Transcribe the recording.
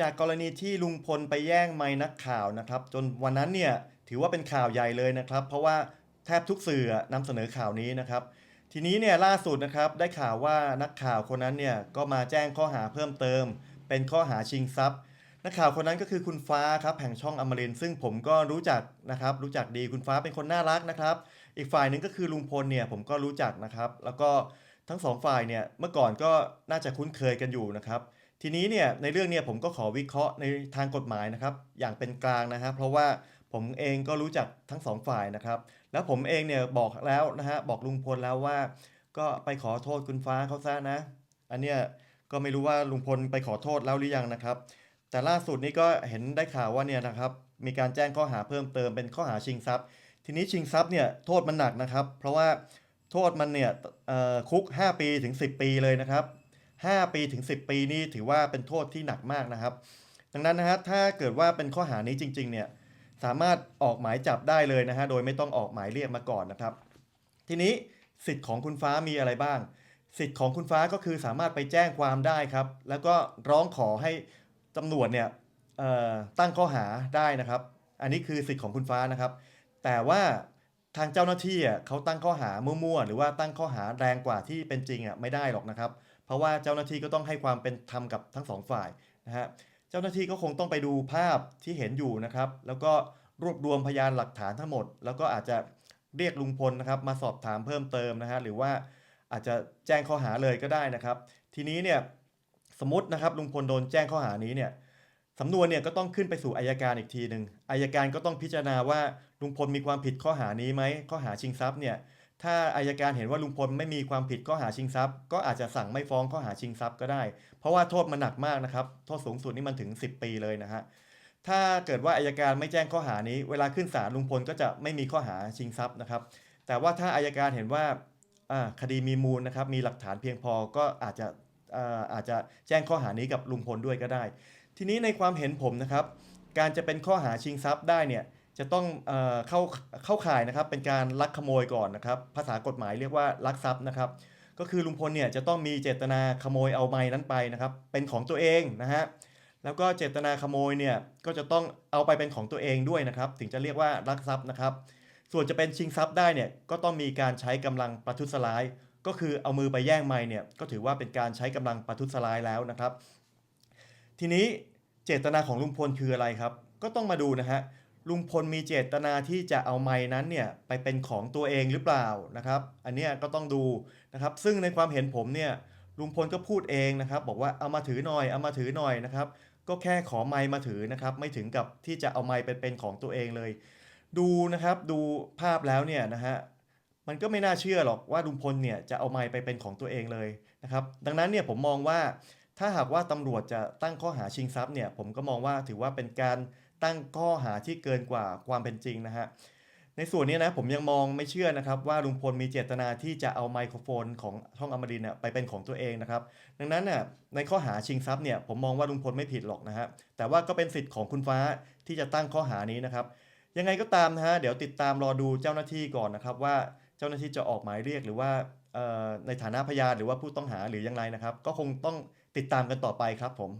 จากกรณีที่ลุงพลไปแย่งไมค์นักข่าวนะครับ จนวันนั้นเนี่ยถือว่าเป็นข่าวใหญ่เลยนะครับ เพราะว่าแทบทุกสื่ออะนำเสนอข่าวนี้นะครับ ทีนี้เนี่ยล่าสุดนะครับได้ข่าวว่านักข่าวคนนั้นเนี่ยก็มาแจ้งข้อหาเพิ่มเติม เป็นข้อหาชิงทรัพย์ นักข่าวคนนั้นก็คือคุณฟ้าครับแห่งช่องอมรินซึ่งผมก็รู้จักนะครับ รู้จักดีคุณฟ้าเป็นคนน่ารักนะครับ อีกฝ่ายหนึ่งก็คือลุงพลเนี่ยผมก็รู้จักนะครับ แล้วก็ทั้งสองฝ่ายเนี่ยเมื่อก่อนก็น่าจะคุ้นเคยกันอยู่นะครับ ทีนี้เนี่ยในเรื่องเนี่ยผมก็ขอวิเคราะห์ในทางกฎหมายนะครับ อย่างเป็นกลางนะฮะเพราะว่าผมเองก็รู้จักทั้งสองฝ่ายนะครับ แล้วผมเองเนี่ยบอกแล้วนะฮะบอกลุงพลแล้วว่า ก็ไปขอโทษคุณฟ้าเขาซะนะ อันเนี้ยก็ไม่รู้ว่าลุงพลไปขอโทษแล้วหรือยังนะครับ แต่ล่าสุดนี้ก็เห็นได้ข่าวว่าเนี่ยนะครับ มีการแจ้งข้อหาเพิ่มเติมเป็นข้อหาชิงทรัพย์ ทีนี้ชิงทรัพย์เนี่ยโทษมันหนักนะครับ เพราะว่าโทษมันเนี่ยคุก 5 ปีถึง 10 ปีเลยนะครับ 5 ปีถึง 10 ปีนี่ถือว่าเป็นโทษที่หนักมากนะครับ ดังนั้นนะฮะถ้าเกิดว่าเป็นข้อหานี้จริงๆเนี่ยสามารถออกหมายจับได้เลยนะฮะโดยไม่ต้องออกหมายเรียกมาก่อนนะครับ ทีนี้สิทธิ์ของคุณฟ้ามีอะไรบ้าง สิทธิ์ของคุณฟ้าก็คือสามารถไปแจ้งความได้ครับ แล้วก็ร้องขอให้ตำรวจเนี่ยตั้งข้อหาได้นะครับ อันนี้คือสิทธิ์ของคุณฟ้านะครับ แต่ว่าทางเจ้าหน้าที่อะเขาตั้งข้อหามั่วๆหรือว่าตั้งข้อหาแรงกว่าที่เป็นจริงอะไม่ได้หรอกนะครับ เพราะว่าเจ้าหน้าที่ก็ต้องให้ความเป็นธรรมกับทั้งสองฝ่ายนะฮะเจ้าหน้าที่ก็คงต้องไปดูภาพที่เห็นอยู่นะครับ แล้วก็รวบรวมพยานหลักฐานทั้งหมด แล้วก็อาจจะเรียกลุงพลนะครับ มาสอบถามเพิ่มเติมนะฮะหรือว่าอาจจะแจ้งข้อหาเลยก็ได้นะครับ ทีนี้เนี่ยสมมตินะครับลุงพลโดนแจ้งข้อหานี้เนี่ยสำนวนเนี่ยก็ต้องขึ้นไปสู่อายการอีกทีหนึ่งอายการก็ต้องพิจารณาว่าลุงพลมีความผิดข้อหานี้ไหมข้อหาชิงทรัพย์เนี่ย ถ้าอายการเห็นว่าลุงพลไม่มีความผิดข้อหาชิงทรัพย์ ก็อาจจะสั่งไม่ฟ้องข้อหาชิงทรัพย์ก็ได้ เพราะว่าโทษมันหนักมากนะครับ โทษสูงสุดนี่มันถึง 10 ปีเลยนะฮะถ้าเกิดว่าอายการไม่แจ้งข้อหานี้ เวลาขึ้นศาลลุงพลก็จะไม่มีข้อหาชิงทรัพย์นะครับ แต่ว่าถ้าอายการเห็นว่าคดีมีมูลนะครับมีหลักฐานเพียงพอก็อาจจะอาจจะแจ้งข้อหานี้กับลุงพลด้วยก็ได้ ทีนี้ในความเห็นผมนะครับ การจะเป็นข้อหาชิงทรัพย์ได้เนี่ย จะต้องเออเข้าเข้าข่ายนะครับเป็นการลักขโมยก่อนนะครับ ภาษากฎหมายเรียกว่าลักทรัพย์นะครับ ก็คือลุงพลเนี่ยจะต้องมีเจตนาขโมยเอาไม้นั้นไปนะครับเป็นของตัวเองนะฮะแล้วก็เจตนาขโมยเนี่ยก็จะต้องเอาไปเป็นของตัวเองด้วยนะครับ ถึงจะเรียกว่าลักทรัพย์นะครับ ส่วนจะเป็นชิงทรัพย์ได้เนี่ยก็ต้องมีการใช้กำลังประทุษร้าย ก็คือเอามือไปแย่งไม้เนี่ยก็ถือว่าเป็นการใช้กำลังประทุษร้ายแล้วนะครับ ทีนี้เจตนาของลุงพลคืออะไรครับ ก็ต้องมาดูนะฮะ ลุงพลมีเจตนาที่จะเอาไม้นั้นเนี่ยไปเป็นของตัวเองหรือเปล่านะครับ อันนี้ก็ต้องดูนะครับ ซึ่งในความเห็นผมเนี่ยลุงพลก็พูดเองนะครับ บอกว่าเอามาถือหน่อยเอามาถือหน่อยนะครับ ก็แค่ขอไม้มาถือนะครับ ไม่ถึงกับที่จะเอาไม้ไปเป็นของตัวเองเลย ดูนะครับดูภาพแล้วเนี่ยนะฮะมันก็ไม่น่าเชื่อหรอกว่าลุงพลเนี่ยจะเอาไม้ไปเป็นของตัวเองเลยนะครับ ดังนั้นเนี่ยผมมองว่าถ้าหากว่าตำรวจจะตั้งข้อหาชิงทรัพย์เนี่ยผมก็มองว่าถือว่าเป็นการ ตั้งข้อหาที่เกินกว่าความเป็นจริงนะฮะในส่วนนี้นะผมยังมองไม่เชื่อนะครับว่าลุงพลมีเจตนาที่จะเอาไมโครโฟนของช่องอมรินเนี่ยไปเป็นของตัวเองนะครับ ดังนั้นเนี่ยในข้อหาชิงทรัพย์เนี่ยผมมองว่าลุงพลไม่ผิดหรอกนะฮะแต่ว่าก็เป็นสิทธิ์ของคุณฟ้าที่จะตั้งข้อหานี้นะครับ ยังไงก็ตามนะฮะเดี๋ยวติดตามรอดูเจ้าหน้าที่ก่อนนะครับว่าเจ้าหน้าที่จะออกหมายเรียกหรือว่าในฐานะพยานหรือว่าผู้ต้องหาหรือยังไรนะครับ ก็คงต้องติดตามกันต่อไปครับผม